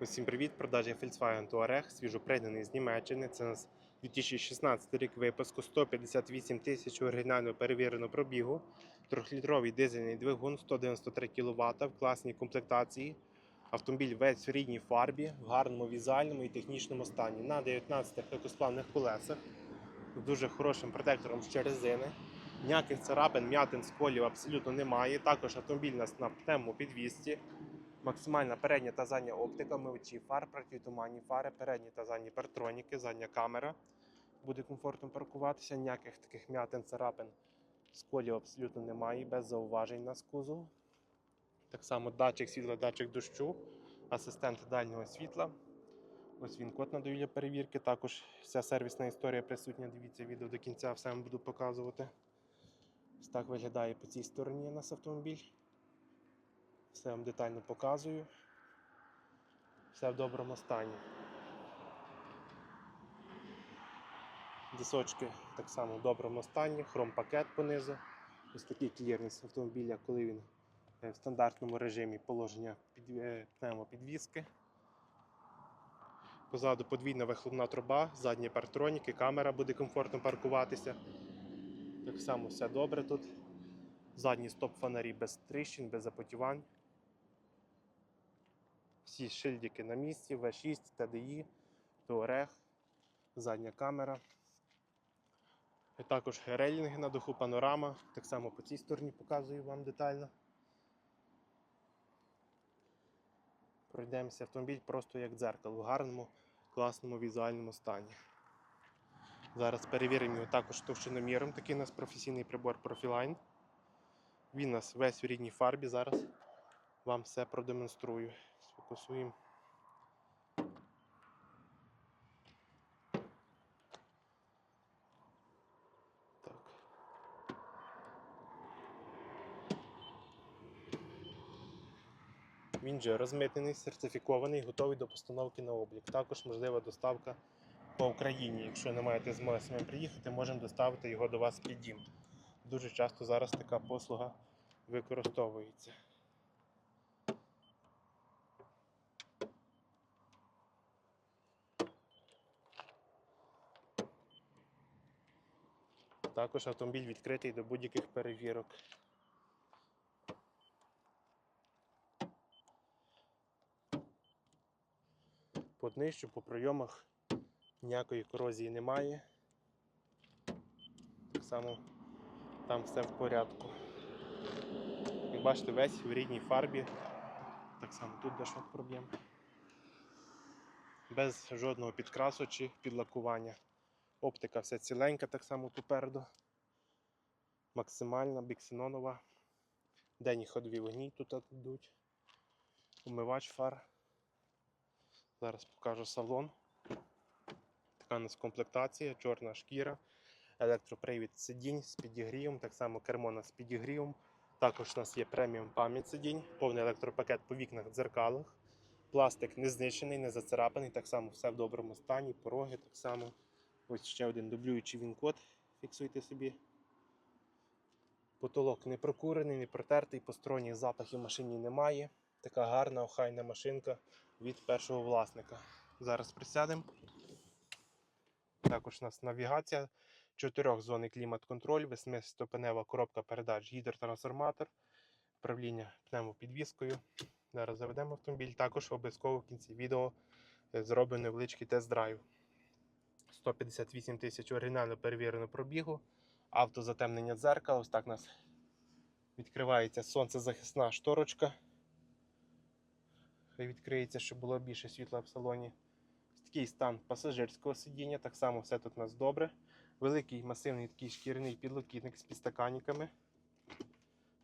Усім привіт! Продажі Volkswagen Touareg, свіжоприйдений з Німеччини. Це у нас 2016 рік випуску, 158 тисяч оригінально перевірено пробігу, трьохлітровий дизельний двигун, 193 кВт в класній комплектації. Автомобіль весь в рідній фарбі, в гарному візуальному і технічному стані. На 19 легкосплавних колесах, з дуже хорошим протектором ще резини. Ніяких царапин, м'ятин, сколів абсолютно немає. Також автомобіль у нас на пневмопідвісці. Максимальна передня та задня оптика, мивачі фар, протитуманні фари, передні та задні партроніки, задня камера. Буде комфортно паркуватися, ніяких таких м'ятин, царапин, сколів абсолютно немає, без зауважень на кузов. Так само датчик світла, датчик дощу, асистент дальнього світла. Ось він код надаю для перевірки. Також вся сервісна історія присутня. Дивіться відео до кінця, все вам буду показувати. Ось так виглядає по цій стороні у нас автомобіль. Все вам детально показую. Все в доброму стані. Дисочки так само в доброму стані, хром-пакет понизу. Ось такий клірність автомобіля, коли він е, в стандартному режимі положення е, пневмопідвіски. Позаду подвійна вихлопна труба, задні партроніки, камера буде комфортно паркуватися. Так само все добре тут. Задні стоп-фонарі без тріщин, без запотівань. Всі шильдики на місці, V6, TDI, Touareg, задня камера. І також рейлінги на даху, панорама. Так само по цій стороні показую вам детально. Пройдемося автомобіль просто як дзеркало, в гарному, класному візуальному стані. Зараз перевіримо його також товщиноміром. Такий у нас професійний прибор Profiline. Він у нас весь в рідній фарбі. Зараз вам все продемонструю. Сфокусуємо. Так. Він же розмитнений, сертифікований, готовий до постановки на облік. Також можлива доставка по Україні. Якщо не маєте змоги самим приїхати, можемо доставити його до вас під дім. Дуже часто зараз така послуга використовується. Також автомобіль відкритий до будь-яких перевірок. По днищу, по прийомах ніякої корозії немає. Так само там все в порядку. Як бачите, весь в рідній фарбі. Так само тут дешок проблем. Без жодного підкрасу чи підлакування. Оптика вся ціленька, так само попереду. Максимальна, біксенонова. Денні ходові вогні тут йдуть. Умивач фар. Зараз покажу салон. Така у нас комплектація, чорна шкіра, електропривід сидінь з підігрівом, так само кермо у нас з підігрівом. Також у нас є преміум пам'ять сидінь, повний електропакет по вікнах дзеркалах. Пластик не знищений, не зацарапаний, так само все в доброму стані, пороги так само. Ось ще один дублюючий він-код. Фіксуйте собі. Потолок не прокурений, не протертий, посторонніх запахів в машині немає. Така гарна, охайна машинка від першого власника. Зараз присядемо. Також у нас навігація, чотирьохзонний клімат-контроль, восьмиступенева коробка передач, гідротрансформатор, управління пневмопідвіскою. Зараз заведемо автомобіль. Також обов'язково в кінці відео е, зробимо невеличкий тест-драйв. 158 тисяч оригінально перевірено пробігу, автозатемнення дзеркала. Ось так у нас відкривається сонцезахисна шторочка. Хай відкриється, щоб було більше світла в салоні. Такий стан пасажирського сидіння, так само все тут у нас добре. Великий масивний такий шкіряний підлокітник з підстаканниками.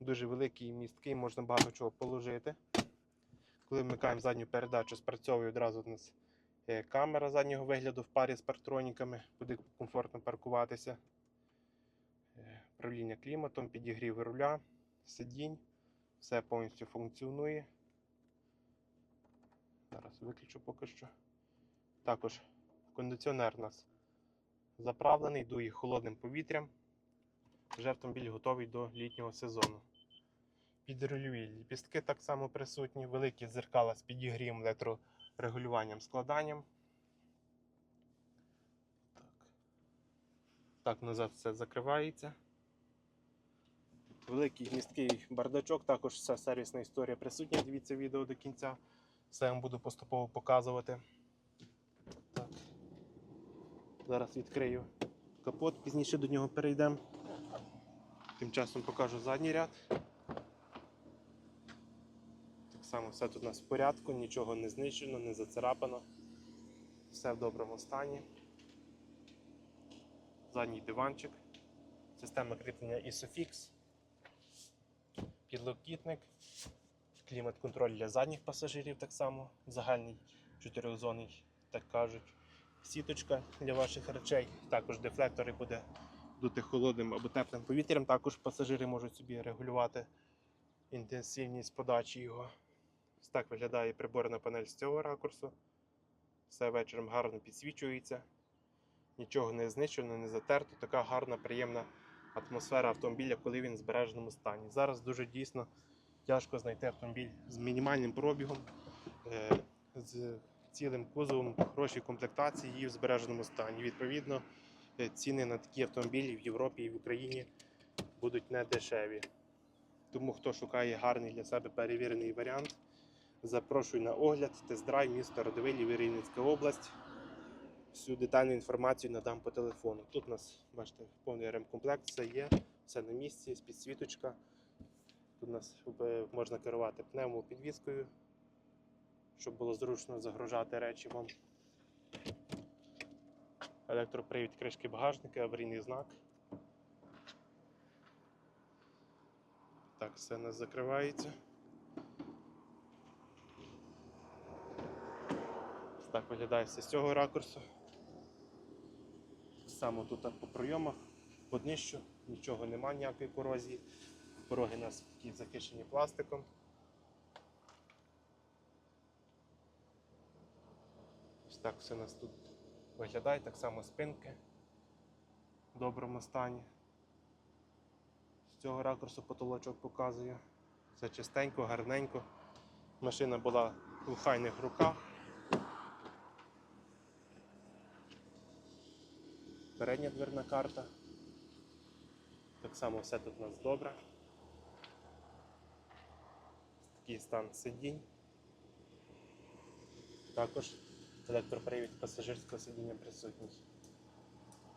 Дуже великий місткий, можна багато чого положити. Коли вмикаємо задню передачу, спрацьовує одразу у нас камера заднього вигляду в парі з партроніками, буде комфортно паркуватися. Е, Управління кліматом, підігрів руля, сидінь, все повністю функціонує. Зараз виключу поки що. Також кондиціонер у нас заправлений, дує холодним повітрям. Вже автомобіль готовий до літнього сезону. Підрульові ліпістки так само присутні, великі зеркала з підігрієм підігрівом регулюванням складанням. Так, так назад все закривається. Великий місткий бардачок, також вся сервісна історія присутня. Дивіться відео до кінця. Все я вам буду поступово показувати. Так. Зараз відкрию капот, пізніше до нього перейдемо. Тим часом покажу задній ряд. Само все тут у нас в порядку, нічого не знищено, не зацарапано. Все в доброму стані. Задній диванчик. Система кріплення ISOFIX. Підлокітник. Клімат-контроль для задніх пасажирів так само. Загальний чотирьохзонний, так кажуть. Сіточка для ваших речей. Також дефлектори буде дути холодним або теплим повітрям. Також пасажири можуть собі регулювати інтенсивність подачі його. Ось так виглядає приборна панель з цього ракурсу. Все вечором гарно підсвічується. Нічого не знищено, не затерто. Така гарна, приємна атмосфера автомобіля, коли він в збереженому стані. Зараз дуже дійсно тяжко знайти автомобіль з мінімальним пробігом, е, з цілим кузовом, хорошій комплектації і в збереженому стані. Відповідно, е, ціни на такі автомобілі в Європі і в Україні будуть не дешеві. Тому хто шукає гарний для себе перевірений варіант, запрошую на огляд, тест-драйв, місто Радивилів, Рівненська область. Всю детальну інформацію надам по телефону. Тут у нас, бачите, повний ремкомплект, все є, все на місці, підсвіточка. Тут у нас е, можна керувати пневмопідвіскою, щоб було зручно загружати речі вам. Електропривід кришки багажника, аварійний знак. Так, все у нас закривається. Так виглядає все з цього ракурсу. Само тут по пройомах, по днищу, нічого немає, ніякої корозії. Пороги у нас такі захищені пластиком. Ось так все у нас тут виглядає, так само спинки в доброму стані. З цього ракурсу потолочок показує. Все чистенько, гарненько. Машина була в хайних руках. Передня дверна карта. Так само все тут у нас добре. Такий стан сидінь. Також електропривід пасажирського сидіння присутній.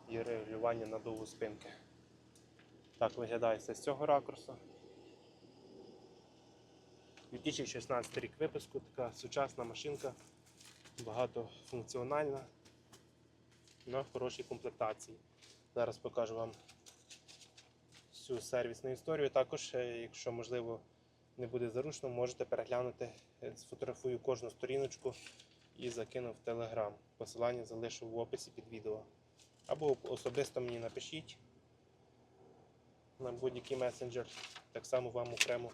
І регулювання надову спинки. Так виглядає все з цього ракурсу. 2016 рік випуску, така сучасна машинка, багатофункціональна на хорошій комплектації. Зараз покажу вам всю сервісну історію. Також, е, якщо можливо не буде заручно, можете переглянути, е, сфотографую кожну сторіночку і закину в Telegram. Посилання залишу в описі під відео. Або особисто мені напишіть на будь-який месенджер. Так само вам окремо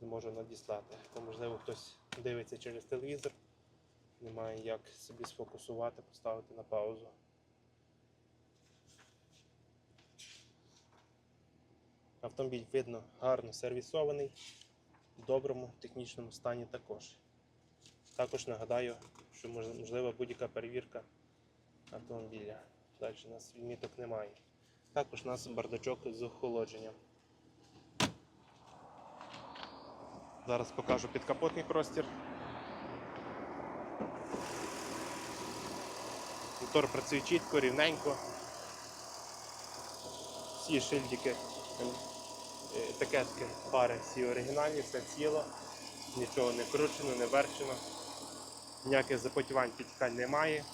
зможу надіслати. Бо, можливо, хтось дивиться через телевізор, немає як собі сфокусувати, поставити на паузу. Автомобіль видно гарно сервісований, в доброму технічному стані також. Також нагадаю, що можлива будь-яка перевірка автомобіля. Далі у нас відміток немає. Також у нас бардачок з охолодженням. Зараз покажу підкапотний простір. Мотор працює чітко, рівненько. Всі шильдики, е, етикетки пари всі оригінальні, все ціло, нічого не кручено, не верчено, ніяких запотівань підтікань немає.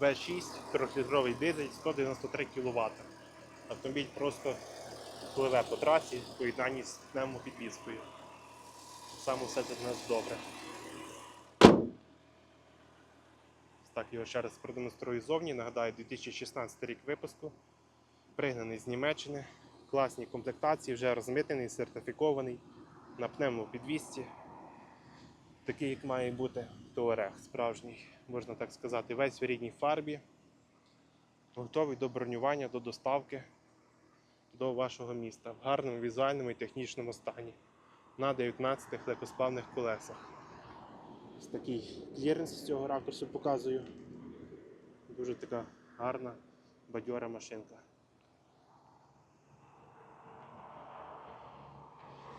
В6, 3-літровий дизель, 193 кВт. Автомобіль просто пливе по трасі в поєднанні з пневмопідвіскою. Саме все тут у нас добре. Так, його ще раз продемонструю зовні. Нагадаю, 2016 рік випуску. Пригнаний з Німеччини. Класні комплектації, вже розмитений, сертифікований на пневмопідвісці. Такий, як має бути Туарег справжній, можна так сказати, весь в рідній фарбі. Готовий до бронювання, до доставки до вашого міста в гарному візуальному і технічному стані. на 19 легкосплавних колесах. Такий кліренс з цього ракурсу показую. Дуже така гарна, бадьора машинка.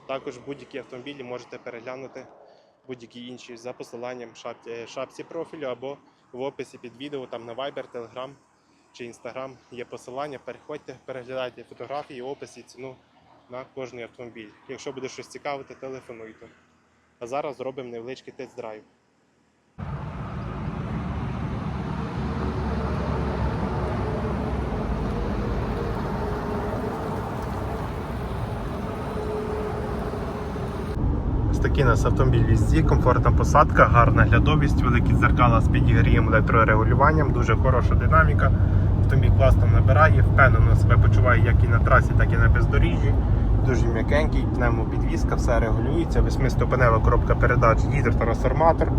Також будь-які автомобілі можете переглянути будь-які інші за посиланням шапці, е, шапці профілю або в описі під відео там на Viber, Telegram чи Instagram є посилання. Переходьте, переглядайте фотографії, опис і ціну на кожний автомобіль. Якщо буде щось цікавити, телефонуйте. А зараз зробимо невеличкий тест-драйв. Ось такий у нас автомобіль візді, комфортна посадка, гарна глядовість, великі дзеркала з підігрієм електрорегулюванням, дуже хороша динаміка. Автомобіль класно набирає, впевнено себе почуває як і на трасі, так і на бездоріжжі. Дуже м'якенький, пневмопідвізка, все регулюється, восьмиступенева коробка передач, гідр трансформатор.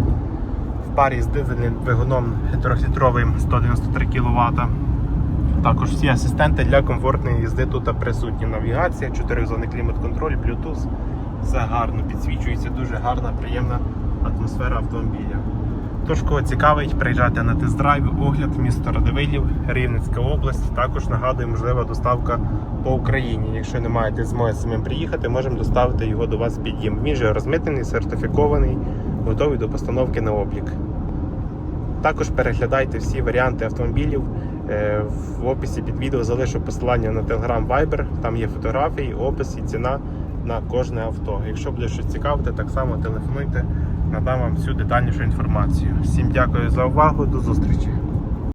В парі з дизельним двигуном 3-літровим 193 кВт. Також всі асистенти для комфортної їзди тут присутні. Навігація, 4 зони клімат-контроль, Bluetooth. Все гарно підсвічується, дуже гарна, приємна атмосфера автомобіля. Тож, кого цікавить, приїжджайте на тест-драйв, огляд, місто Радивилів, Рівненська область. Також нагадую, можлива доставка по Україні. Якщо не маєте змоги самим приїхати, можемо доставити його до вас під. Він же розмитнений, сертифікований, готовий до постановки на облік. Також переглядайте всі варіанти автомобілів. Е, В описі під відео залишу посилання на Telegram Viber. Там є фотографії, опис і ціна на кожне авто. Якщо буде щось цікавити, так само телефонуйте, надам вам всю детальнішу інформацію. Всім дякую за увагу, до зустрічі!